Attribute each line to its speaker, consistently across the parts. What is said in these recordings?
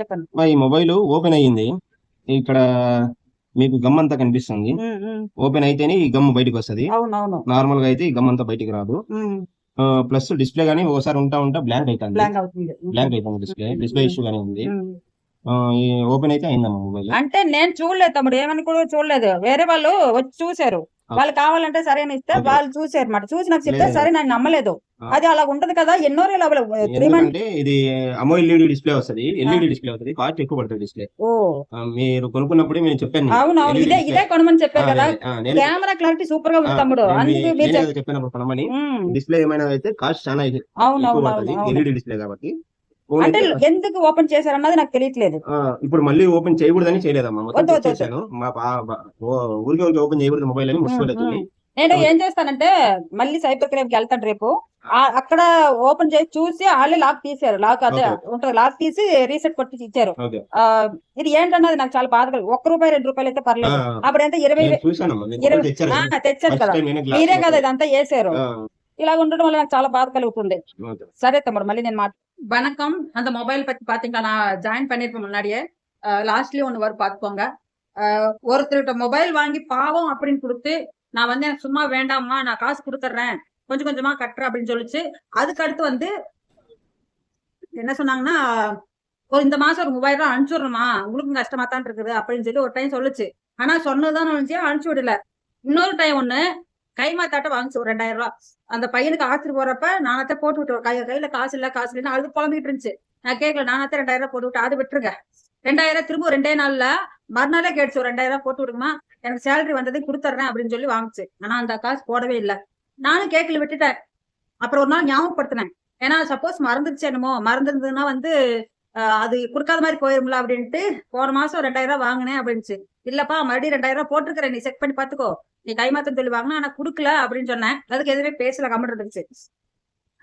Speaker 1: చెప్పండి.
Speaker 2: ఈ mobile open అయ్యింది. ఇక్కడ మీకు గమ్ అంతా కనిపిస్తుంది. ఓపెన్ అయితేనే ఈ గమ్ బయటకు వస్తది. నార్మల్గా అయితే ఈ గమ్ అంతా బయటికి రాదు. ప్లస్ డిస్ప్లే గానీ ఒకసారి ఉంటా ఉంటా బ్లాంక్ అవుతుంది.
Speaker 1: బ్లాంక్ అవుతుంది
Speaker 2: డిస్ప్లే. డిస్ప్లే ఇష్యూ గానీ ఉంది. ఓపెన్ అయితే అయిందమ్మా మొబైల్.
Speaker 1: అంటే నేను చూడలేదు తమ్ముడు. ఏమని కూడా చూడలేదు. వేరే వాళ్ళు వచ్చి చూశారు. వాళ్ళు కావాలంటే సరే అని ఇస్తే. వాళ్ళు చూసారు అనమాట చూసి నాకు చెప్తే. సరే నాకు నమ్మలేదు. అది అలా ఉంటది కదా ఎన్నో రేలు త్రీ మంత్
Speaker 2: ఎందుకంటే ఇది అమో ఎల్ఈడి డిస్ప్లే వస్తది ఎల్ఈడి డిస్ప్లే వస్తది కాస్ట్ ఎక్కువ పడుతుంది డిస్ప్లే.
Speaker 1: ఓ.
Speaker 2: మీరు కొనుక్కున్నప్పుడే నేను చెప్పాను మీకు.
Speaker 1: అవును అవును
Speaker 2: LED
Speaker 1: ఇదే. ఇదే కొనమని చెప్పారు
Speaker 2: ఆ,
Speaker 1: కదా. కెమెరా క్లారిటీ సూపర్గా ఉంది తమ్ముడు
Speaker 2: చెప్పినప్పుడు కొనమని. డిస్ప్లే ఏమైనా అయితే కాస్ట్ చాలా ఎక్కువ
Speaker 1: అవును అవును
Speaker 2: పడుతుంది
Speaker 1: అవును అవును
Speaker 2: ఎల్ఈడి డిస్ప్లే కాబట్టి.
Speaker 1: అంటే ఎందుకు ఓపెన్ చేశారన్నది నాకు తెలియట్లేదు.
Speaker 2: ఇప్పుడు మళ్ళీ ఓపెన్ చేయకూడదని చేయలేదమ్మా మొత్తం చేశాను మా ఊరికే ఊరికే ఓపెన్ చేయకూడదు మొబైల్ అని ముసుకోలేదు
Speaker 1: నేను ఏం చేస్తానంటే మళ్ళీ సైబర్ క్రైమ్కి వెళ్తాను రేపు. అక్కడ ఓపెన్ చేసి చూసి వాళ్ళే లాక్ తీసారు లాక్ అదే
Speaker 2: Okay.
Speaker 1: ఉంటుంది లాక్ తీసి రీసెట్ కొట్టి ఇచ్చారు
Speaker 2: ఓకే
Speaker 1: ఆ, ఇది ఏంటన్నది నాకు చాలా బాధ కలిగి- ఒక్క రూపాయి రెండు రూపాయలు అయితే పర్లేదు అప్పుడు ఎంత ఇరవై
Speaker 2: నేను చూశానమ్మా మీరు
Speaker 1: ఇరవై-
Speaker 2: మొబైల్ తెచ్చారు
Speaker 1: ఆ,
Speaker 2: కదా.
Speaker 1: తెచ్చాను
Speaker 2: First
Speaker 1: కదా
Speaker 2: time నేనే glass
Speaker 1: మీరే కదా
Speaker 2: లో-
Speaker 1: ఇదంతా వేసారు
Speaker 2: ఆ,
Speaker 1: ఇలా ఉండడం వల్ల నాకు చాలా బాధ కలుగుతుంది
Speaker 2: ఓకే.
Speaker 1: సరే తమ్ముడు మళ్ళీ నేను మాట வணக்கம் அந்த மொபைல் பத்தி பாத்தீங்களா நான் ஜாயின் பண்ணிருப்பேன் முன்னாடியே லாஸ்ட்லயும் ஒன்று வரும் பார்த்துக்கோங்க அஹ், ஒருத்தர்கிட்ட மொபைல் வாங்கி பாவம் அப்படின்னு கொடுத்து நான் வந்து எனக்கு சும்மா வேண்டாம்மா நான் காசு கொடுத்துட்றேன் கொஞ்சம் கொஞ்சமா கட்டுறேன் அப்படின்னு சொல்லிச்சு. அதுக்கு அடுத்து வந்து என்ன சொன்னாங்கன்னா ஒரு இந்த மாசம் ஒரு மூவாயிரம் ரூபாய் அனுப்பிச்சுடுறோமா உங்களுக்கும் கஷ்டமா தான் இருக்குது அப்படின்னு சொல்லி ஒரு டைம் சொல்லுச்சு. ஆனா சொன்னதுதான் நினைச்சு அனுப்பிச்சு விடல. இன்னொரு டைம் ஒண்ணு கைமாத்தாட்ட வாங்கிச்சு ஒரு ரெண்டாயிரம் ரூபாய். அந்த பையனுக்கு ஆஸ்பத்திரி போறப்ப நானத்தை போட்டு விட்டு கை கையில காசு இல்ல காசு இல்லைன்னு அது புலம்பிட்டு இருந்துச்சு. நான் கேட்கல நானத்தை ரெண்டாயிரம் ரூபாய் போட்டு விட்டு அது விட்டுருங்க. ரெண்டாயிரம் திரும்ப ஒரு ரெண்டே நாள்ல மறுநாளே கேட்டுச்சு ஒரு ரெண்டாயிரம் ரூபாய் போட்டு விடுங்கம்மா. எனக்கு சேலரி வந்ததை கொடுத்துட்றேன் அப்படின்னு சொல்லி வாங்கிச்சு. ஆனா அந்த காசு போடவே இல்லை. நானும் கேட்கல விட்டுட்டேன். அப்புறம் ஒரு நாள் ஞாபகப்படுத்தினேன். ஏன்னா சப்போஸ் மறந்துருச்சு என்னமோ மறந்துருந்ததுன்னா வந்து அது கொடுக்காத மாதிரி போயிரும்ல அப்படின்ட்டு போன மாசம் ரெண்டாயிரம் ரூபாய் வாங்கினேன் அப்படின்னுச்சு. இல்லப்பா மறுபடியும் ரெண்டாயிரம் ரூபாய் போட்டிருக்கிறேன் நீ செக் பண்ணி பாத்துக்கோ நீ கைமாத்தம் சொல்லி வாங்கினா ஆனா குடுக்கல அப்படின்னு சொன்னேன். அதுக்கு எதுவுமே பேசல கமெண்ட் இருந்துச்சு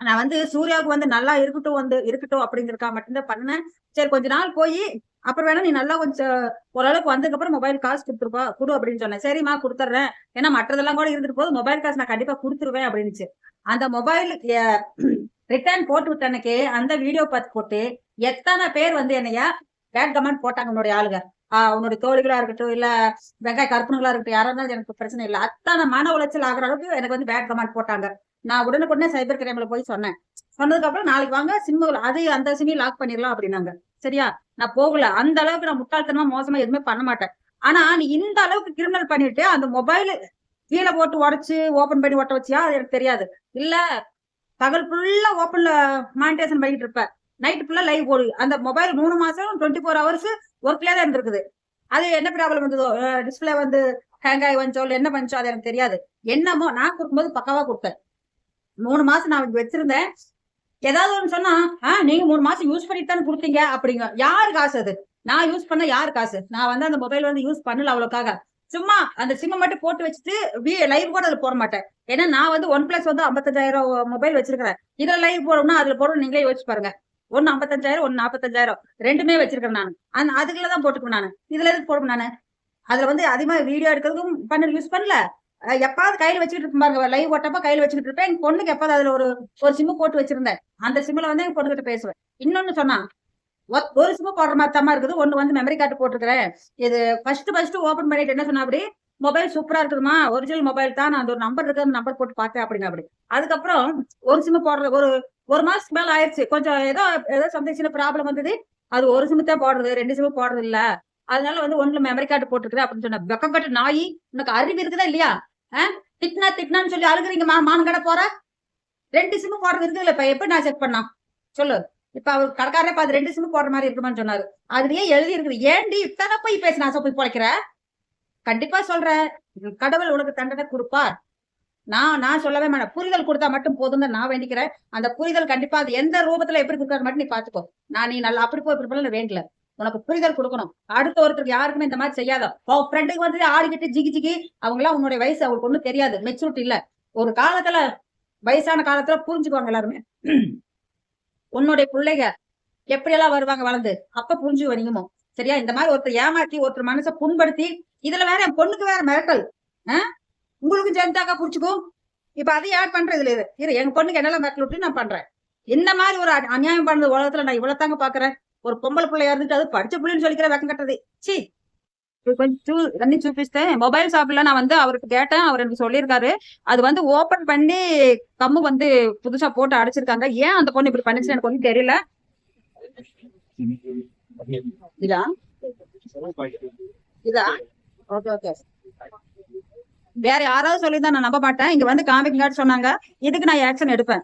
Speaker 1: நான் வந்து சூர்யாவுக்கு வந்து நல்லா இருக்கட்டும் வந்து இருக்கட்டும் அப்படிங்கிறக்கா மட்டும்தான் பண்ணேன். சரி கொஞ்ச நாள் போய் அப்புறம் வேணா நீ நல்லா கொஞ்சம் ஓரளவுக்கு வந்ததுக்கு அப்புறம் மொபைல் காசு கொடுத்துருப்பா கொடு அப்படின்னு சொன்னேன். சரிம்மா கொடுத்துட்றேன் ஏன்னா மற்றதெல்லாம் கூட இருந்துட்டு போது மொபைல் காசு நான் கண்டிப்பா கொடுத்துருவேன் அப்படின்னுச்சு. அந்த மொபைல் ரிட்டர்ன் போட்டு விட்ட அந்த வீடியோ பார்த்து போட்டு எத்தனை பேர் வந்து என்னையா பேட் கமெண்ட் போட்டாங்க உன்னுடைய ஆளுங்க. ஆஹ் உன்னுடைய தோழிகளா இருக்கட்டும் இல்ல வெங்காய கற்பனைகளா இருக்கட்டும் யாரா இருந்தாலும் எனக்கு பிரச்சனை இல்லை. அத்தனை மன உளைச்சல் ஆகிற அளவுக்கு எனக்கு வந்து பேட் கமெண்ட் போட்டாங்க. நான் உடனுக்குடனே சைபர் கிரைம்ல போய் சொன்னேன். சொன்னதுக்கு அப்புறம் நாளைக்கு வாங்க சிம்மு அது அந்த சிம்மையும் லாக் பண்ணிடலாம் அப்படின்னாங்க. சரியா? நான் போகல. அந்த அளவுக்கு நான் முட்டாள்தனமா மோசமா எதுவுமே பண்ண மாட்டேன். ஆனா நீ இந்த அளவுக்கு கிரிமினல் பண்ணிட்டு அந்த மொபைல் கீழே போட்டு உடச்சு ஓபன் பண்ணி ஒட்ட வச்சியா? அது எனக்கு தெரியாது. இல்ல பகல் ஃபுல்லா ஓப்பன்ல மானிட்டேஷன் பண்ணிட்டு இருப்ப. நைட் ஃபுல்லா லைவ் போடு. அந்த மொபைல் மூணு மாசம் டுவெண்ட்டி ஃபோர் ஹவர்ஸ் ஒர்க்லயே தான் இருந்திருக்குது. அது என்ன ப்ராப்ளம் வந்ததோ? டிஸ்பிளே வந்து ஹேங் ஆகி வந்துச்சோ? இல்லை என்ன பண்ணுச்சோ? அது எனக்கு தெரியாது. என்னமோ நான் கொடுக்கும்போது பக்காவா கொடுத்தேன். மூணு மாசம் நான் வச்சிருந்தேன். ஏதாவது ஒன்று சொன்னா ஆ நீங்க மூணு மாசம் யூஸ் பண்ணிட்டு தானே கொடுத்தீங்க அப்படிங்க. யார் காசு அது? நான் யூஸ் பண்ண யார் காசு? நான் வந்து அந்த மொபைல் வந்து யூஸ் பண்ணல அவ்வளோக்காக சும்மா அந்த சிம்மை மட்டும் போட்டு வச்சுட்டு லைவ் கூட அதுல போட மாட்டேன். ஏன்னா நான் வந்து ஒன் பிளஸ் வந்து ஐம்பத்தஞ்சாயிரம் மொபைல் வச்சிருக்கிறேன். இதுல லைவ் போடணும்னா அதுல போடணும் நீங்களே யோசிச்சு பாருங்க. ஒன்னு ஐம்பத்தஞ்சாயிரம் ஒன்னு நாற்பத்தஞ்சாயிரம் ரெண்டுமே வச்சிருக்கேன் நான். அந்த அதுக்குள்ள தான் போட்டுக்குவேன் நான். இதுல எதுக்கு போடுவேன் நான்? அதுல வந்து அதிகமா வீடியோ எடுக்கிறதுக்கும் பண்ண யூஸ் பண்ணல. எப்பாவது கையில வச்சுக்கிட்டு இருப்பேன் பாருங்க லைவ் ஓட்டப்ப கையில வச்சுக்கிட்டு இருப்பேன். எங்க பொண்ணுக்கு எப்பாவது அதுல ஒரு ஒரு சிம்மு போட்டு வச்சிருந்தேன். அந்த சிம்ல வந்து எங்க பொண்ணுகிட்ட பேசுவேன். இன்னொன்னு சொன்னா ஒரு சிம்மு போடுற மாதிரி தான் இருக்குது. ஒன்னு வந்து மெமரி கார்டு போட்டுருக்கிறேன். இது ஃபர்ஸ்ட் ஃபர்ஸ்ட் ஓபன் பண்ணிட்டு என்ன சொன்னா அப்படி மொபைல் சூப்பரா இருக்குதுமா? ஒரிஜினல் மொபைல் தான். நான் அந்த ஒரு நம்பர் இருக்கு நம்பர் போட்டு பார்த்தேன் அப்படிங்க அப்படி. அதுக்கப்புறம் ஒரு சிம்மு போடுற ஒரு ஒரு மாசத்துக்கு மேல ஆயிடுச்சு கொஞ்சம் ஏதோ ஏதோ சம்திங் சின்ன ப்ராப்ளம் வந்தது. அது ஒரு சிம்மு தான் போடுறது. ரெண்டு சிம்மு போடுறது இல்ல. அதனால வந்து ஒண்ணுல மெமரி கார்டு போட்டுருக்குது அப்படின்னு சொன்ன வெக்கம் கட்டு நாய். உனக்கு அறிவு இருக்குதா இல்லையா? திட்டினா திட்டினான்னு சொல்லி அழுகுறீங்க மா மான் கடை போற? ரெண்டு சிம்மு போடுறது இருக்கு இல்ல இப்ப எப்படி நான் செக் பண்ணா? சொல்லு. இப்ப அவர் கடைக்காரே பார்த்து ரெண்டு சிம்மு போடுற மாதிரி இருக்குமான்னு சொன்னாரு. அதுலயே எழுதி இருக்குது ஏண்டி இத்தனை போய் பேசி நான் போய் பொழைக்கிற? கண்டிப்பா சொல்றேன் கடவுள் உனக்கு தண்டனை கொடுப்பார். நான் நான் சொல்லவே மாட்டேன். புரிதல் கொடுத்தா மட்டும் போதும் நான் வேண்டிக்கிறேன். அந்த புரிதல் கண்டிப்பா அது எந்த ரூபத்துல எப்படி கொடுக்கறது மட்டும் நீ பாத்துக்கோ நான் நீ நல்லா அப்படி போய் இப்படி போல நான் வேண்டல. உனக்கு புரிதல் கொடுக்கணும். அடுத்த ஒருத்தருக்கு யாருக்குமே இந்த மாதிரி செய்யாத. அவன் ஃப்ரெண்டுக்கு வந்து ஆடிக்கிட்டு ஜிகி ஜிகி அவங்களாம் உன்னுடைய வயசு அவங்களுக்கு ஒன்றும் தெரியாது. மெச்சூரிட்டி இல்ல. ஒரு காலத்துல வயசான காலத்துல புரிஞ்சுக்குவாங்க எல்லாருமே. உன்னுடைய பிள்ளைங்க எப்படியெல்லாம் வருவாங்க வளர்ந்து அப்ப புரிஞ்சு வரீங்கமோ சரியா? இந்த மாதிரி ஒருத்தர் ஏமாத்தி ஒருத்தர் மனசை புண்படுத்தி இதுல வேற என் பொண்ணுக்கு வேற மிரட்டல். ஆஹ் உங்களுக்கு ஜென்தாக்கா புடிச்சுக்கும் இப்ப அதையும் ஆட் பண்றது இல்ல இது. இரு எங்க பொண்ணுக்கு என்னெல்லாம் மிரட்டல் விட்டு நான் பண்றேன். இந்த மாதிரி ஒரு அ- அநியாயம் பண்ணது உலகத்துல நான் இவ்வளவு தாங்க பாக்குறேன்? ஒரு பொம்பளை பிள்ளையா இருந்துட்டு அது படிச்ச பிள்ளைன்னு சொல்லிக்கிற வெக்கம் கட்டுறது சி கொஞ்சம் చూ- అన్ని చూపిస్తే మొబైల్ షాప్ లో நான் வந்து அவருக்கு கேட்டேன் அவர் எனக்கு சொல்லியிருக்காரு அது வந்து ஓபன் பண்ணி கம்மு வந்து புதுசா போட்டு அடைச்சிருக்காங்க ஏன் அந்த பொண்ணு இப்படி பண்ணிச்சு எனக்கு ஒன்றும் தெரியல இதா இதா ஓகே ஓகே வேற யாராவது சொல்லியிருந்தா நான் நம்ப மாட்டேன் இங்க வந்து காமிக்கங்காட்டு சொன்னாங்க இதுக்கு நான் ஆக்ஷன் எடுப்பேன்